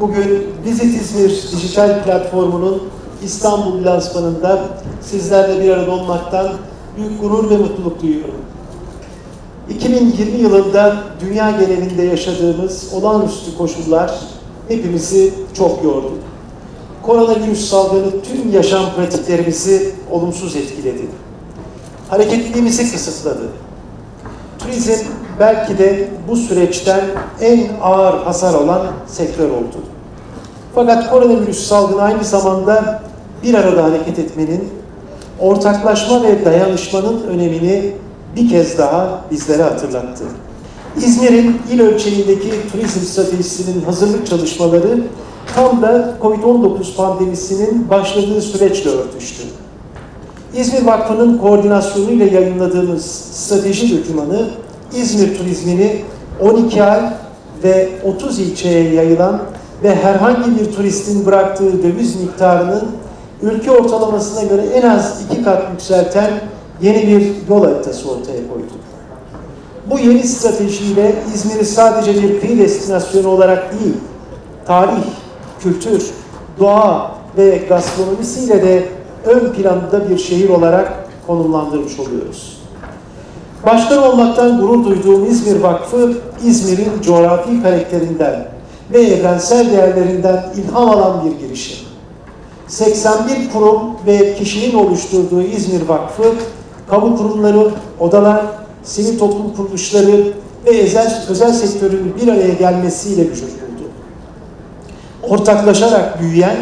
Bugün Visit İzmir dijital platformunun İstanbul lansmanında sizlerle bir arada olmaktan büyük gurur ve mutluluk duyuyorum. 2020 yılında dünya genelinde yaşadığımız olağanüstü koşullar hepimizi çok yordu. Koronavirüs salgını tüm yaşam pratiklerimizi olumsuz etkiledi. Hareketliliğimizi kısıtladı. Turizm belki de bu süreçten en ağır hasar alan sektör oldu. Fakat koronavirüs salgını aynı zamanda bir arada hareket etmenin, ortaklaşma ve dayanışmanın önemini bir kez daha bizlere hatırlattı. İzmir'in il ölçeğindeki turizm stratejisinin hazırlık çalışmaları tam da COVID-19 pandemisinin başladığı süreçle örtüştü. İzmir Vakfı'nın koordinasyonuyla yayınladığımız strateji dokümanı İzmir turizmini 12 ay ve 30 ilçeye yayılan ve herhangi bir turistin bıraktığı döviz miktarının ülke ortalamasına göre en az iki kat yükselten yeni bir yol haritası ortaya koydu. Bu yeni stratejiyle İzmir'i sadece bir kıyı destinasyonu olarak değil, tarih, kültür, doğa ve gastronomisiyle de ön planda bir şehir olarak konumlandırmış oluyoruz. Başkan olmaktan gurur duyduğum İzmir Vakfı, İzmir'in coğrafi karakterinden ve evrensel değerlerinden ilham alan bir girişim. 81 kurum ve kişinin oluşturduğu İzmir Vakfı, kamu kurumları, odalar, sivil toplum kuruluşları ve özel, özel sektörün bir araya gelmesiyle vücut buldu. Ortaklaşarak büyüyen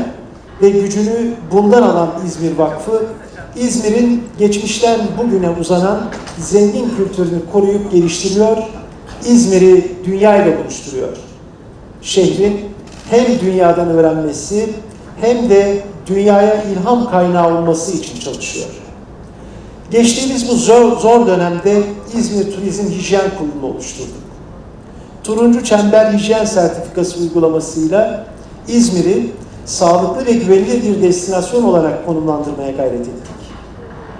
ve gücünü bundan alan İzmir Vakfı, İzmir'in geçmişten bugüne uzanan zengin kültürünü koruyup geliştiriyor, İzmir'i dünyayla buluşturuyor. Şehrin hem dünyadan öğrenmesi hem de dünyaya ilham kaynağı olması için çalışıyor. Geçtiğimiz bu zor, zor dönemde İzmir Turizm Hijyen Kurulu'nu oluşturduk. Turuncu Çember Hijyen Sertifikası uygulamasıyla İzmir'i sağlıklı ve güvenilir bir destinasyon olarak konumlandırmaya gayret ettik.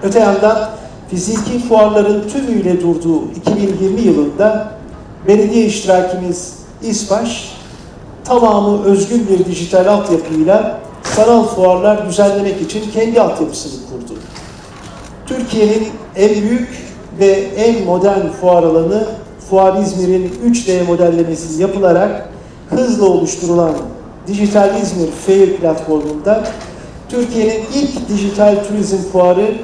Öte yandan fiziki fuarların tümüyle durduğu 2020 yılında belediye iştirakimiz İSPAŞ tamamı özgün bir dijital altyapıyla sanal fuarlar düzenlemek için kendi altyapısını kurdu. Türkiye'nin en büyük ve en modern fuar alanı Fuar İzmir'in 3D modellemesi yapılarak hızla oluşturulan Dijital İzmir Fair platformunda Türkiye'nin ilk dijital turizm fuarı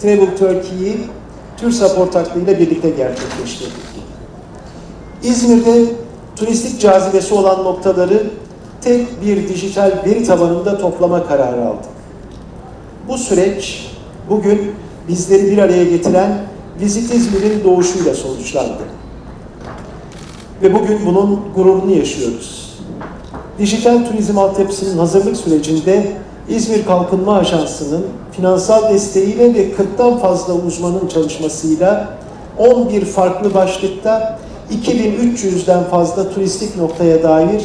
Travel Turkey'yi TÜRSAP ortaklığıyla birlikte gerçekleştirdik. İzmir'de turistik cazibesi olan noktaları tek bir dijital veri tabanında toplama kararı aldık. Bu süreç bugün bizleri bir araya getiren Visit İzmir'in doğuşuyla sonuçlandı. Ve bugün bunun gururunu yaşıyoruz. Dijital turizm altyapısının hazırlık sürecinde İzmir Kalkınma Ajansı'nın finansal desteğiyle ve 40'tan fazla uzmanın çalışmasıyla 11 farklı başlıkta 2300'den fazla turistik noktaya dair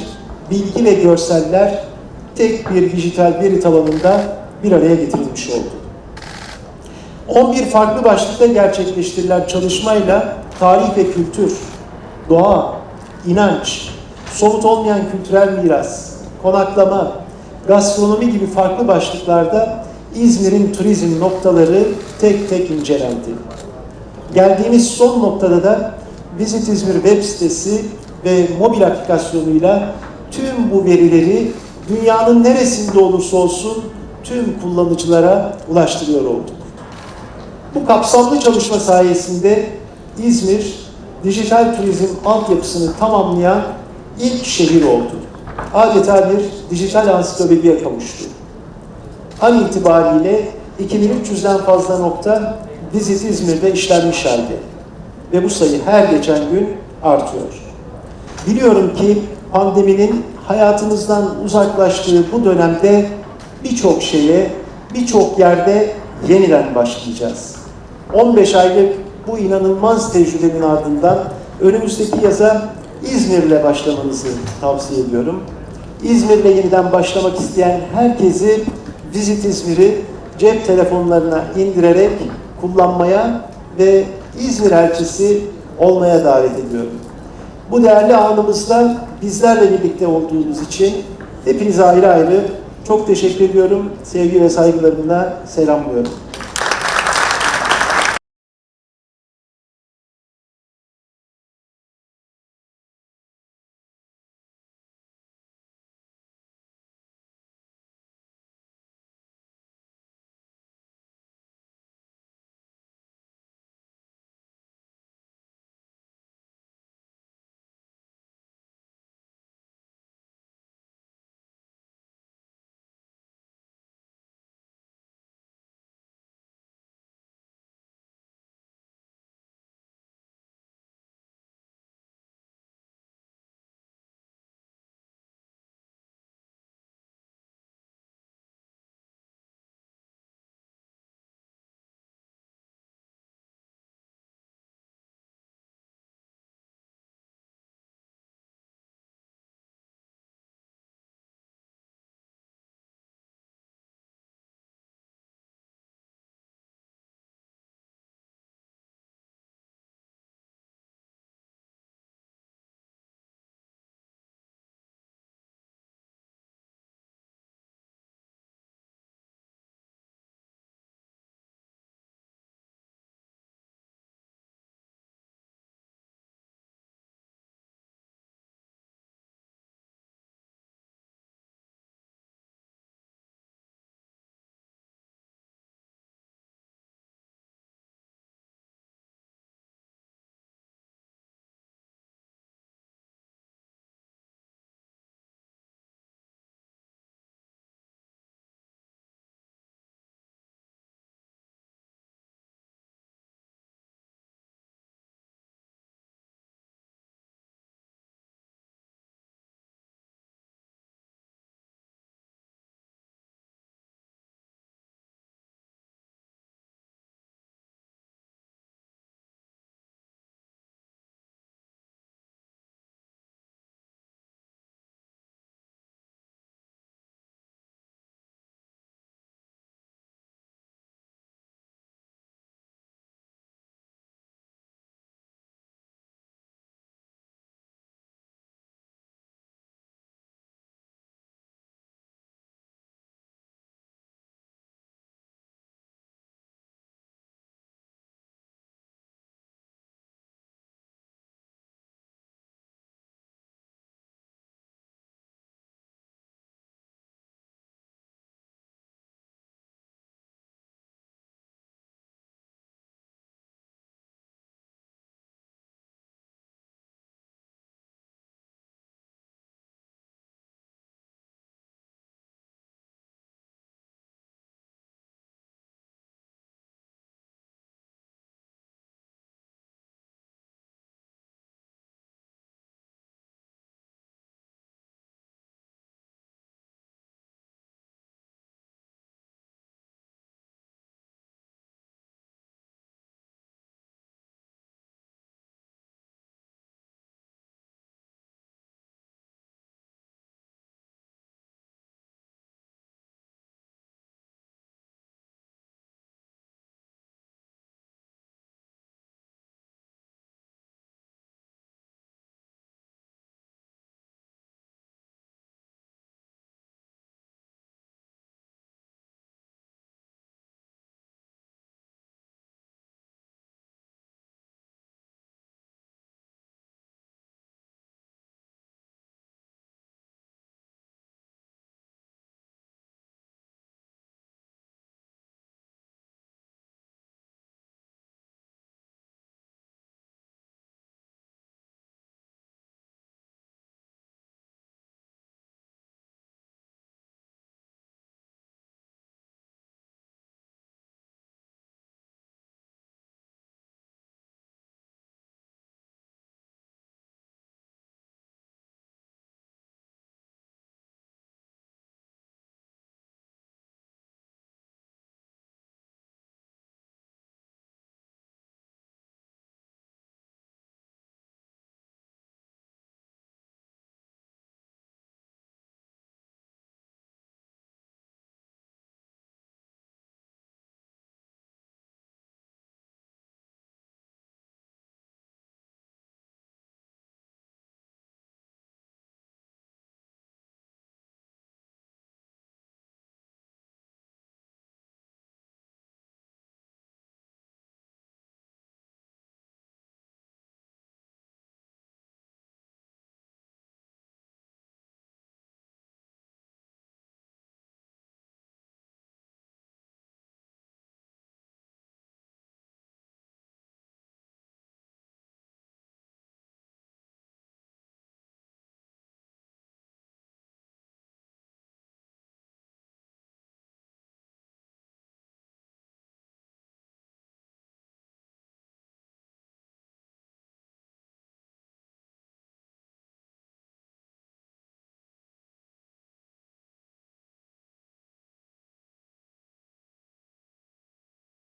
bilgi ve görseller tek bir dijital veri tabanında bir araya getirilmiş oldu. 11 farklı başlıkta gerçekleştirilen çalışmayla tarih ve kültür, doğa, inanç, somut olmayan kültürel miras, konaklama, gastronomi gibi farklı başlıklarda İzmir'in turizm noktaları tek tek incelendi. Geldiğimiz son noktada da Visit İzmir web sitesi ve mobil aplikasyonuyla tüm bu verileri dünyanın neresinde olursa olsun tüm kullanıcılara ulaştırıyor olduk. Bu kapsamlı çalışma sayesinde İzmir dijital turizm altyapısını tamamlayan ilk şehir oldu. Adeta bir dijital ansiklopediye kavuştu. An itibariyle 2300'den fazla nokta Visit İzmir'de işlenmiş halde. Ve bu sayı her geçen gün artıyor. Biliyorum ki pandeminin hayatımızdan uzaklaştığı bu dönemde birçok şeye, birçok yerde yeniden başlayacağız. 15 aylık bu inanılmaz tecrübenin ardından önümüzdeki yaza İzmir'le başlamanızı tavsiye ediyorum. İzmir'le yeniden başlamak isteyen herkesi Visit İzmir'i cep telefonlarına indirerek kullanmaya ve İzmir elçisi olmaya davet ediyorum. Bu değerli anımızda bizlerle birlikte olduğunuz için Hepinize ayrı ayrı çok teşekkür ediyorum. Sevgi ve saygılarımla selamlıyorum.